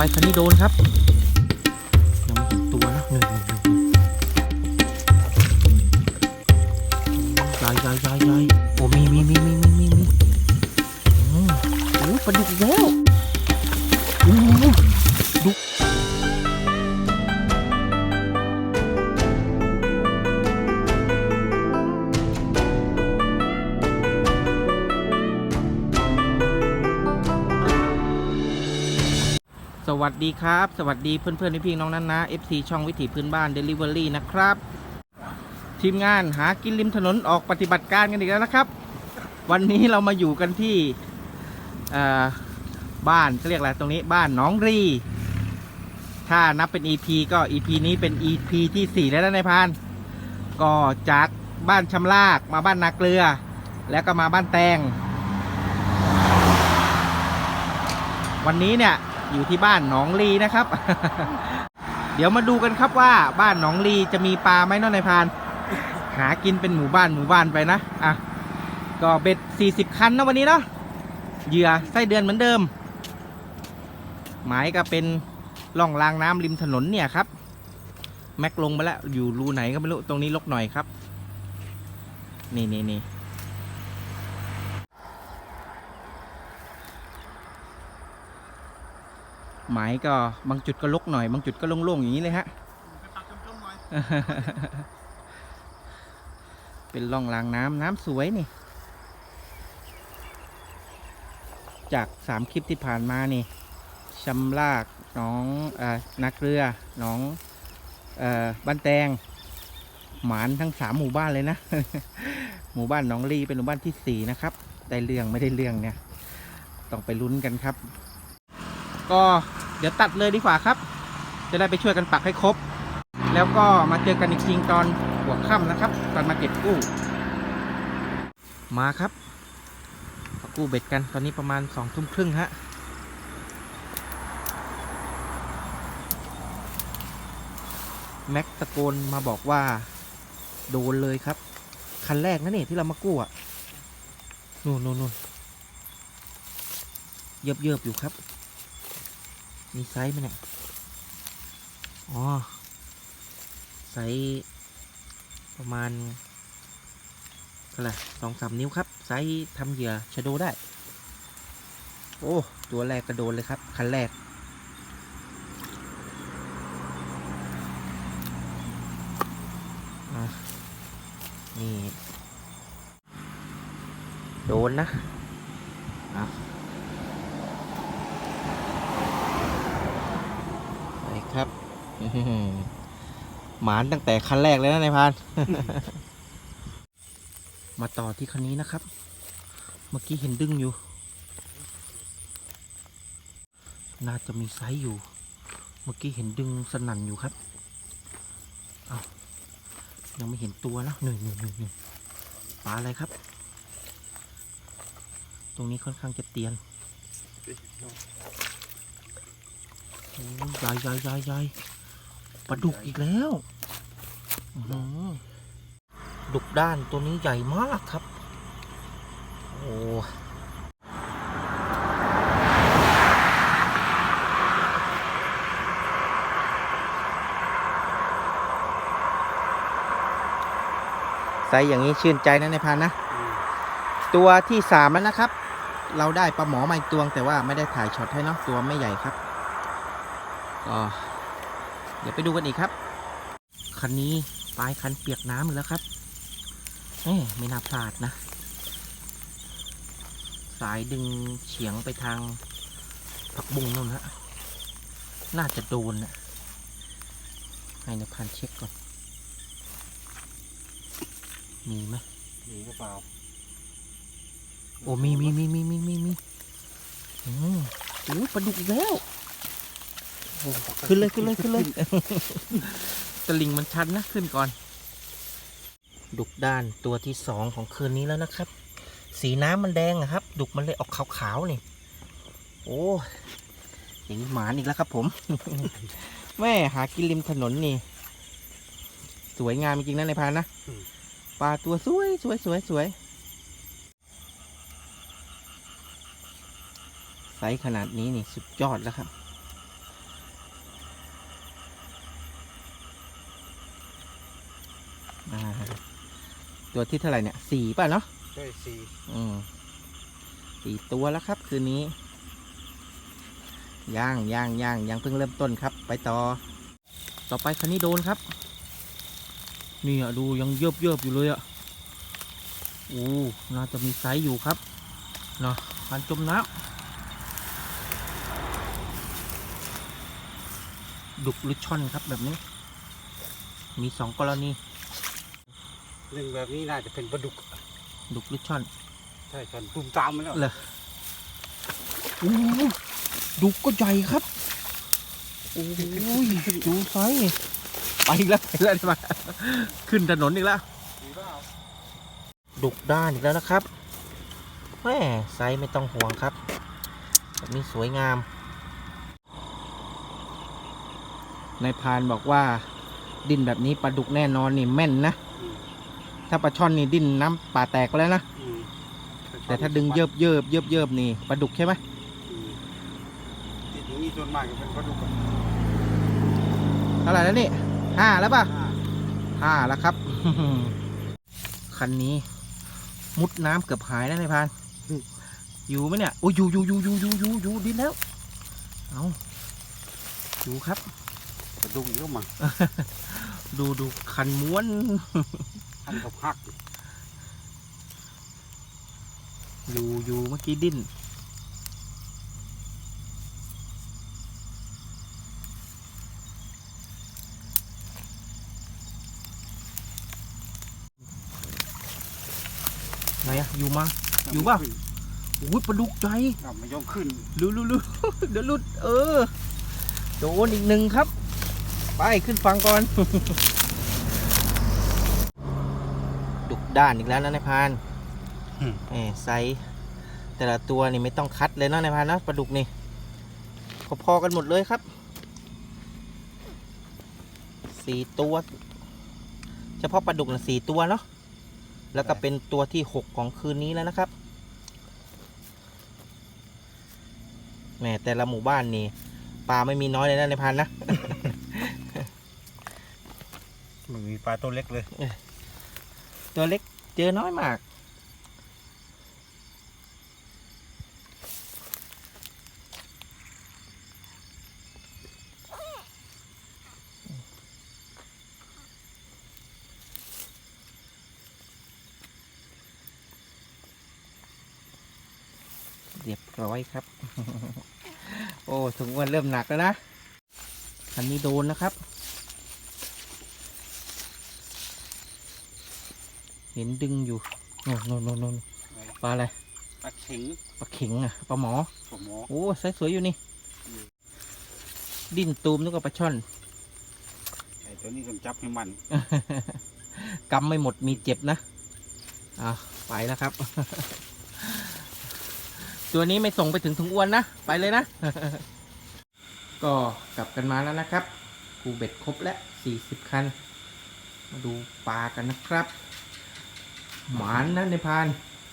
ไปคันนี้โดนครับยังไม่เห็นตัวนะหนึ่งหนึ่งหนึ่งใหญ่ใหญ่ใหญ่ใหญ่โอ้มีมีมีมีมีมีมีโอ้ปลาดุกแล้ว วัสดีครับ สวัสดีเพื่อนเพื่อนๆพี่ๆน้องนั้นนะ FC ช่องวิถีพื้นบ้าน Delivery นะครับ ทีมงานหากินริมถนนออกปฏิบัติการกันอีกแล้วนะครับ วันนี้เรามาอยู่กันที่บ้านเขาเรียกอะไรตรงนี้บ้านหนองรี ถ้านับเป็น EP ก็ EP นี้เป็น EP ที่ 4 แล้วนะนายพาน ก็จากบ้านชำลากมาบ้านนาเกลือ แล้วก็มาบ้านแตงวันนี้เนี่ย อยู่ที่บ้านหนองลีนะครับ เดี๋ยวมาดูกันครับว่าบ้านหนองลีจะมีปลาไหมน้องนายพาน หากินเป็นหมู่บ้านหมู่บ้านไปนะอะก็เบ็ด 40 คันนะวันนี้เนาะเหยื่อไส้เดือนเหมือนเดิม หมายก็เป็นร่องรางน้ำริมถนนเนี่ยครับ แม็กลงไปแล้วอยู่รูไหนก็ไม่รู้ตรงนี้ลกหน่อยครับ นี่นี่นี่ หมายก็บางจุดก็ลกหน่อย บางจุดก็โล่งๆอย่างนี้เลยฮะเป็นร่องรางน้ำน้ำสวยนี่ จากสามคลิปที่ผ่านมานี่ชำลากหน้องเออนาเกลือหน้องเออบ้านแตงหมานทั้งสามหมู่บ้านเลยนะ หมู่บ้านหนองลีเป็นหมู่บ้านที่สี่นะครับ ได้เรื่องไม่ได้เรื่องเนี่ย ต้องไปลุ้นกันครับ ก็ เดี๋ยวตัดเลยดีกว่าครับ จะได้ไปช่วยกันปักให้ครบ แล้วก็มาเจอกันอีกทีตอนหัวค่ำนะครับ ตอนมาเก็บกู้ มาครับมากู้เบ็ดกันตอนนี้ประมาณสองทุ่มครึ่งฮะแม็กตะโกนมาบอกว่า โดนเลยครับ คันแรกนะนี่ที่เรามากู้อะนู่นนู่นนู่นเยิบเยิบอยู่ครับ มีไซส์ไหมเนี่ย อ๋อ ไซส์ประมาณเท่าไหร่สองสามนิ้วครับ ไซส์ทำเหยื่อชะโดได้ โอ้ ตัวแรกกระโดนเลยครับ คันแรก นี่ โดนนะไปครับ อื้อ หือหมานตั้งแต่คันแรกเลยนะนายพราน มาต่อที่คันนี้นะครับ เมื่อกี้เห็นดึงอยู่ น่าจะมีไซส์อยู่ เมื่อกี้เห็นดึงสนั่นอยู่ครับ เอายังไม่เห็นตัวนะหนึ่งหนึ่งหนึ่งหนึ่งปลาอะไรครับ ตรงนี้ค่อนข้างจะเตียนโอ้ยใหญ่ใหญ่ใหญ่ใหญ่ ปลาดุกอีกแล้วอื้อหือดุกด้านตัวนี้ใหญ่มากครับ โอ้ไซส์อย่างนี้ชื่นใจนะในายพันนะ ตัวที่สามแล้วนะครับ เราได้ปลาหมอมาอีกตัวแต่ว่าไม่ได้ถ่ายช็อตให้เนาะตัวไม่ใหญ่ครับก็ เดี๋ยวไปดูกันอีกครับ คันนี้ปลายคันเปียกน้ำหมดแล้วครับเอ๊ะไม่น่าพลาดนะ สายดึงเฉียงไปทางผักบุ้งนู่นฮะน่าจะโดนนะให้ในพันเช็คก่อน มีไหมหนีก็เปล่า โอ้มีมีมีมีมีมีมีอืมโอ้ปลาดุกอีกแล้วโอ้ ขึ้นเลยขึ้นเลยขึ้นเลยตะลิงมันชันนะขึ้นก่อน ดุกด้านตัวที่สองของคืนนี้แล้วนะครับ สีน้ำมันแดงอะครับ ดุกมันเลยออกขาวๆนี่ โอ้อย่างนี้หมานอีกแล้วครับผม แม่หากินริมถนนนี่ สวยงามจริงๆนะในายพรานนะปลาตัวสวยสวยสวยสวยไซส์ขนาดนี้นี่สุดยอดแล้วครับ ตัวที่เท่าไหร่เนี่ยสี่ป่ะเนาะได้สี่อืมสี่ตัวแล้วครับ คืนนี้ย่างย่างย่างยังเพิ่งเริ่มต้นครับ ไปต่อ ต่อไปคันนี้โดนครับ นี่อะดูยังเยิบเยิบอยู่เลยอะโอ้น่าจะมีไซส์อยู่ครับเนาะพันจมน้ำดุกหรือช่อนครับแบบนี้ มีสองกรณี หนึ่งแบบนี้น่าจะเป็นปลาดุกดุกหรือช่อนใช่ฉันตุ่มตามมาแล้วเหรอโอ้โหดุกก็ใหญ่ครับโอ้ยดูไซส์นี่ไปอีกแล้วไปอีกแล้วมาขึ้นถนนอีกแล้วมีเปล่าดุกด้านอีกแล้วนะครับแม่ไซส์ไม่ต้องห่วงครับแบบนี้สวยงามนายพรานบอกว่าดิ้นแบบนี้ปลาดุกแน่นอนนี่แม่นนะอืม ถ้าปลาช่อนนี่ดิ้นน้ำป่าแตกไปแล้วนะ อืมแต่ถ้าดึงเยิบเยิบเยิบเยิบนี่ปลาดุกใช่ไหมอืมติดอย่างนี้ส่วนมากจะเป็นปลาดุกอะเท่าไหร่แล้วนี่ห้าแล้วป่ะอ่าห้าแล้วครับ คันนี้ มุดน้ำเกือบหายแล้วนายพรานอยู่ไหมเนี่ยโอ้ยอยู่อยู่อยู่อยู่อยู่อยู่อยู่ดิ้นแล้ว เอาอยู่ครับ ปลาดุกเยอะมาดูดูคันม้วน ทันกับหักอยู่อยู่เมื่อกี้ดิ้นไหนอะอยู่มา อยู่ป่ะโอ้ยปลาดุกใจอะไม่ยอมขึ้นลุลุลุเดี๋ยวหลุดเออ โดนอีกหนึ่งครับ ไปขึ้นฟังก่อน ดุกด้านอีกแล้วนะนายพรานอืมแหมไซส์แต่ละตัวนี่ไม่ต้องคัดเลยนะนายพรานนะปลาดุกนี่พอๆกันหมดเลยครับสี่ตัว เฉพาะปลาดุกนะสี่ตัวเนาะแล้วก็เป็นตัวที่หกของคืนนี้แล้วนะครับแหมแต่ละหมู่บ้านนี่ปลาไม่มีน้อยเลยนะในพันนะมันมีปลาตัวเล็กเลย ตัวเล็กเจอน้อยมาก เรียบร้อยครับ โอ้ถุงวันเริ่มหนักแล้วนะคันนี้โดนนะครับ ห็นดึงอยู่โน่นโน่นโน่นโน่นปลาอะไรปลาเข็งปลาเข็งอะปลาหมอปลาหมอโอ้ไซส์สวยอยู่นี่ ดิ้นตูมนึกว่าปลาช่อนไอ้ตัวนี้ต้องจับให้มันกำไม่หมดมีเจ็บนะอะไปแล้วครับ ตัวนี้ไม่ส่งไปถึงถุงอ้วนนะ ไปเลยนะ ก็กลับกันมาแล้วนะครับ กูเบ็ดครบแล้วสี่สิบคัน มาดูปลากันนะครับ หมานนะในพราน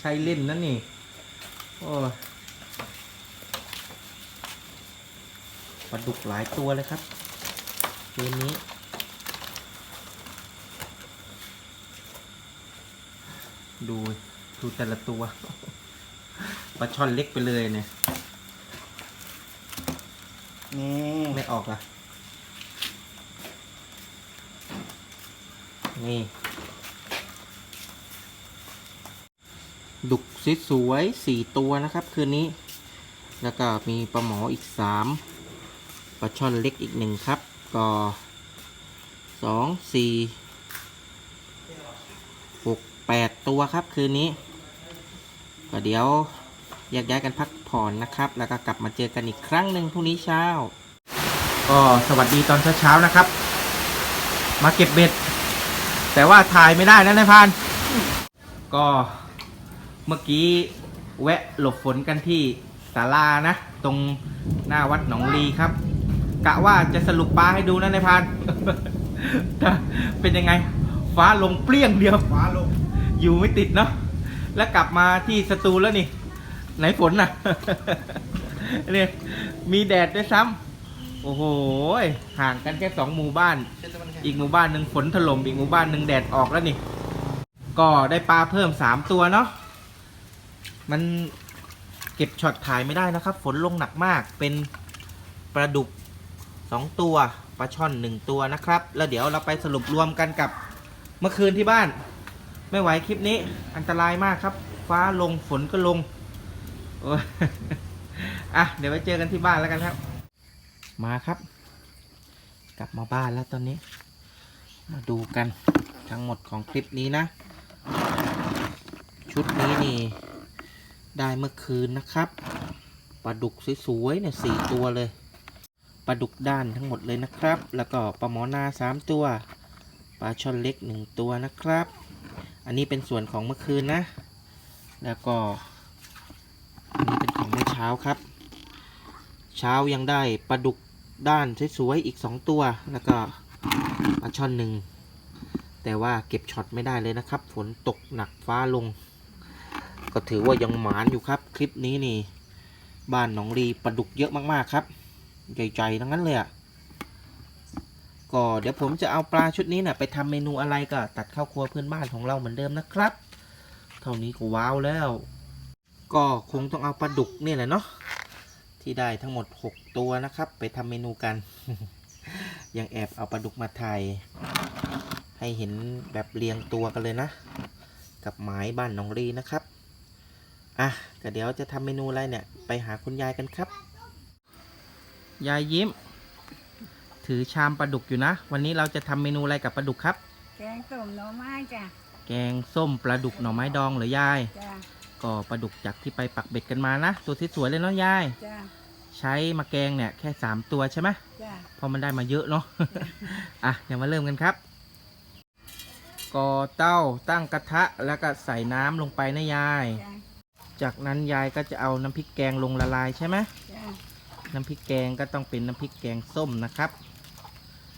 ใช้เล่นนั่นนี่ โอ้ยปลาดุกหลายตัวเลยครับเกมนี้ ดูดูแต่ละตัวปลาช่อนเล็กไปเลยเนี่ยนี่ไม่ออกอะ นี่ ดุกสวยสี่ตัวนะครับ คืนนี้ แล้วก็มีปลาหมออีกสามปลาช่อนเล็กอีกหนึ่งครับ ก็สองสี่หกแปดตัวครับคืนนี้ ก็เดี๋ยวแยกย้ายกันพักผ่อนนะครับ แล้วก็กลับมาเจอกันอีกครั้งหนึ่งพรุ่งนี้เช้า ก็สวัสดีตอนเช้าๆนะครับ มาเก็บเบ็ด แต่ว่าถ่ายไม่ได้นะนายพาน ก็ เมื่อกี้แวะหลบฝนกันที่ศาลานะ ตรงหน้าวัดหนองลีครับ กะว่าจะสรุปปลาให้ดูนะนายพรานแต่เป็นยังไง ฟ้าลงเปรี้ยงเดียวฟ้าลงอยู่ไม่ติดเนาะแล้วกลับมาที่สตูแล้วนี่ ไหนฝนน่ะ เนี่ยมีแดดด้วยซ้ำโอ้โหห่างกันแค่สองหมู่บ้าน อีกหมู่บ้านหนึ่งฝนถล่มอีกหมู่บ้านหนึ่งแดดออกแล้วนี่กก็ได้ปลาเพิ่มสามตัวเนาะ มันเก็บช็อตถ่ายไม่ได้นะครับ ฝนลงหนักมากเป็นปลาดุกสองตัวปลาช่อนหนึ่งตัวนะครับ แล้วเดี๋ยวเราไปสรุปรวมกันกับเมื่อคืนที่บ้าน ไม่ไหวคลิปนี้อันตรายมากครับ ฟ้าลงฝนก็ลงโอ้ยอะเดี๋ยวไปเจอกันที่บ้านแล้วกันครับ มาครับ กลับมาบ้านแล้วตอนนี้ มาดูกันทั้งหมดของคลิปนี้นะ ชุดนี้นี่ ได้เมื่อคืนนะครับปลาดุกสวยๆเนี่ยสี่ตัวเลยปลาดุกด้านทั้งหมดเลยนะครับ แล้วก็ปลาหมอนาสามตัวปลาช่อนเล็กหนึ่งตัวนะครับ อันนี้เป็นส่วนของเมื่อคืนนะ แล้วก็อันนี้เป็นของเมื่อเช้าครับ เช้ายังได้ปลาดุกด้านสวยๆอีกสองตัว แล้วก็ปลาช่อนหนึ่งแต่ว่าเก็บช็อตไม่ได้เลยนะครับ ฝนตกหนักฟ้าลง ก็ถือว่ายังหมานอยู่ครับคลิปนี้นี่ บ้านหนองรีปลาดุกเยอะมากๆครับ ใหญ่ๆทั้งนั้นเลยอะ่ะก็เดี๋ยวผมจะเอาปลาชุดนี้เนี่ยไปทำเมนูอะไรก็ตัดข้าวครัวเพื่อนบ้านของเราเหมือนเดิมนะครับ เท่านี้ก็ว้าวแล้ว ก็คงต้องเอาปลาดุกนี่แหละเนาะที่ได้ทั้งหมด 6 ตัวนะครับ ไปทำเมนูกัน ยังแอบเอาปลาดุกมาถ่ายให้เห็นแบบเรียงตัวกันเลยนะ กับหมายบ้านหนองรีนะครับ อะก็เดี๋ยวจะทำเมนูอะไรเนี่ย ไปหาคุณยายกันครับ ยายยิ้ม ถือชามปลาดุกอยู่นะ วันนี้เราจะทำเมนูอะไรกับปลาดุกครับ แกงส้มหน่อไม้จ้ะแกงส้มปลาดุกหน่อไม้ดองเหรือยาย จ้ะก็ปลาดุกจากที่ไปปักเบ็ดกันมานะ ตัวที่สวยเลยเนาะยาย จ้ะใช้มาแกงเนี่ยแค่ 3 ตัวใช่ไหมจ้ะเพราะมันได้มาเยอะเนาะ อะเดี๋ยวมาเริ่มกันครับ ก่อเต้าตั้งกระทะแล้วก็ใส่น้ำลงไปนะยาย จ้ะ จากนั้นยายก็จะเอาน้ำพริกแกงลงละลายใช่ไหมจ้ะน้ำพริกแกงก็ต้องเป็นน้ำพริกแกงส้มนะครับ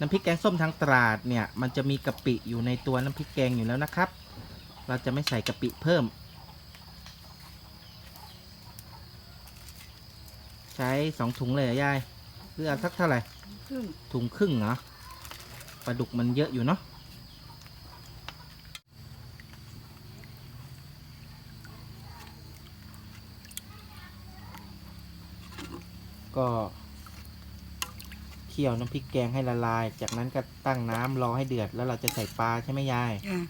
น้ำพริกแกงส้มทางตราดเนี่ย มันจะมีกะปิอยู่ในตัวน้ำพริกแกงอยู่แล้วนะครับ เราจะไม่ใส่กะปิเพิ่ม ใช้สองถุงเลยเหรอยายเพื่อเอาสักเท่าไหร่ ครึ่งถุงครึ่งเหรอปลาดุกมันเยอะอยู่เนาะ ก็เคี่ยวน้ำพริกแกงให้ละลาย จากนั้นก็ตั้งน้ำรอให้เดือดแล้วเราจะใส่ปลาใช่ไหมยาย จ้ะ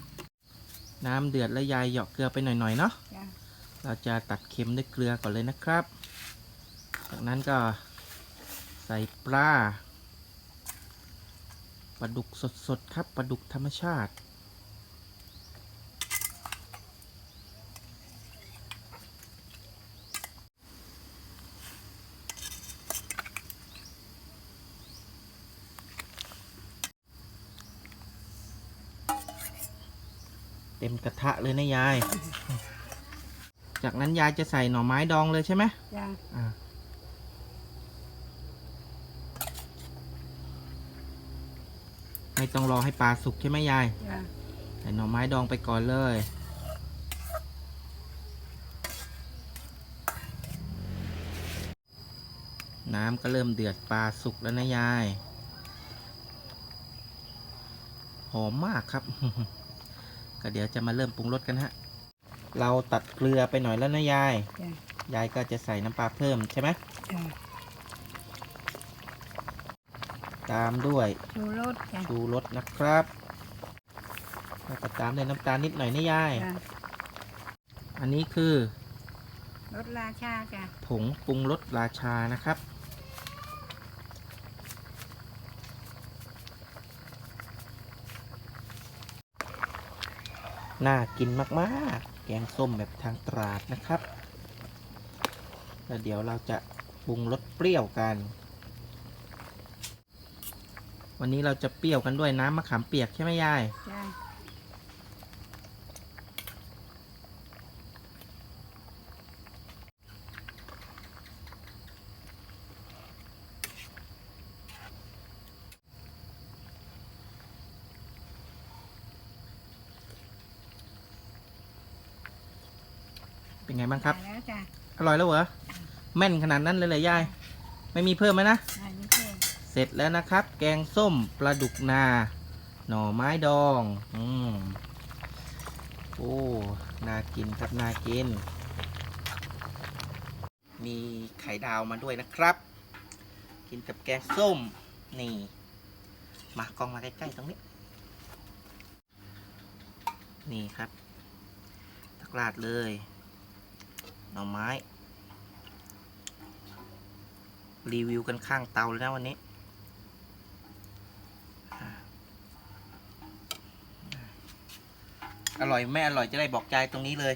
น้ำเดือดแล้วยายเหยาะเกลือไปหน่อยๆเนาะ จ้ะเราจะตัดเค็มด้วยเกลือก่อนเลยนะครับ จากนั้นก็ใส่ปลา ปลาดุกสดๆครับ ปลาดุกธรรมชาติ กระทะเลยนะยาย จากนั้นยายจะใส่หน่อไม้ดองเลยใช่ไหมจ้ะอ่าไม่ต้องรอให้ปลาสุกใช่ไหมยาย จ้ะใส่หน่อไม้ดองไปก่อนเลย น้ำก็เริ่มเดือดปลาสุกแล้วนะยาย หอมมากครับ ก็เดี๋ยวจะมาเริ่มปรุงรสกันฮะ เราตัดเกลือไปหน่อยแล้วนะยาย จ้ะยายก็จะใส่น้ำปลาเพิ่มใช่ไหมจ้ะตามด้วยชูรสจ้ะชูรสนะครับแล้วก็ตามด้วยน้ำตาลนิดหน่อยนะยาย จ้ะอันนี้คือรสราชาจ้ะผงปรุงรสราชานะครับ น่ากินมากๆ แกงส้มแบบทางตราดนะครับ แล้วเดี๋ยวเราจะปรุงรสเปรี้ยวกัน วันนี้เราจะเปรี้ยวกันด้วยน้ำมะขามเปียกใช่ไหมยาย ใช่ เป็นไงบ้างครับ ได้แล้วจ้ะ อ ร่อยแล้วเหรอ แม่นขนาดนั้นเลยเหรอยาย ไม่มีเพิ่มไหมนะ อันนี้เพิ่มเสร็จแล้วนะครับ แกงส้มปลาดุกนา หน่อไม้ดอง อืมโอ้ น่ากินครับ น่ากิน มีไข่ดาวมาด้วยนะครับ กินกับแกงส้ม นี่ มากล้องมาใกล้ๆตรงนี้ นี่ครับ ตักราดเลย หน่อไม้ รีวิวกันข้างเตาเลยนะวันนี้อ่าอร่อยไม่อร่อยจะได้บอกใจตรงนี้เลย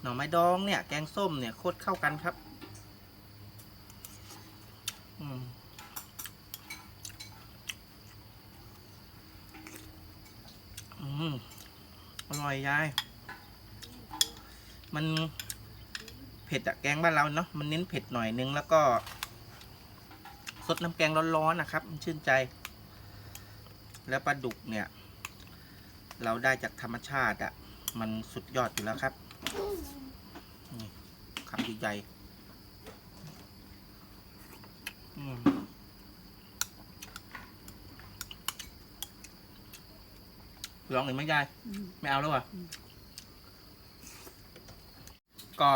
หน่อไม้ดองเนี่ย แกงส้มเนี่ยโคตรเข้ากันครับอืมอืมอร่อยยาย มัน เผ็ดอะแกงบ้านเราเนาะมันเน้นเผ็ดหน่อยนึงแล้วก็สดน้ำแกงร้อนๆนะครับ มันชื่นใจ แล้วปลาดุกเนี่ย เราได้จากธรรมชาติอะมันสุดยอดอยู่แล้วครับนี่คำใหญ่ๆอืมลองอีกไหมยาย ไม่เอาแล้วเหรอะ ก็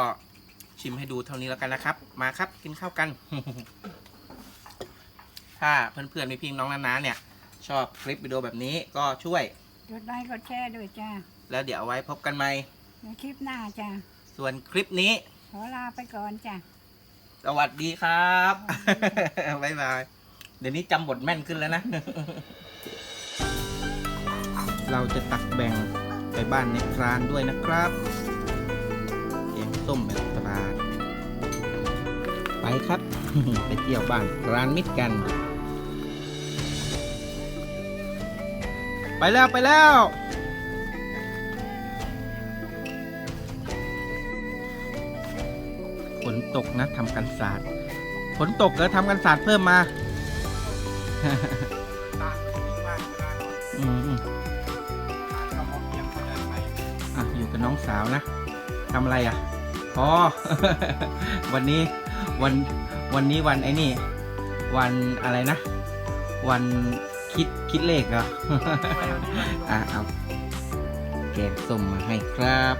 ชิมให้ดูเท่านี้แล้วกันนะครับ มาครับกินข้าวกัน ถ้าเพื่อนๆมีพี่น้องนานาเนี่ย ชอบคลิปวิดีโอแบบนี้ก็ช่วยกดไลค์กดแชร์ด้วยจ้าแล้วเดี๋ยวเอาไว้พบกันใหม่ในคลิปหน้าจ้าส่วนคลิปนี้ ขอลาไปก่อนจ้าสวัสดีครับบ๊ายบายเดี๋ยวนี้จำบทแม่นขึ้นแล้วนะ เราจะตักแบ่งไปบ้านในครานด้วยนะครับแกง ส้มแบบตราดไปครับ ไปเที่ยวบ้านร้านมิตรกัน ไปแล้วไปแล้ว ฝนตกนะทำกันศาสตร์ฝนตกแล้วทำกันศาสตร์เพิ่มมาอืมอืออะอยู่กับน้องสาวนะทำอะไรอะ อ๋อ วันนี้วันวันนี้วันไอ้นี่ วันอะไรนะ วันคิดคิดเลขเหรอ อะเอาแกงส้มมาให้ครับ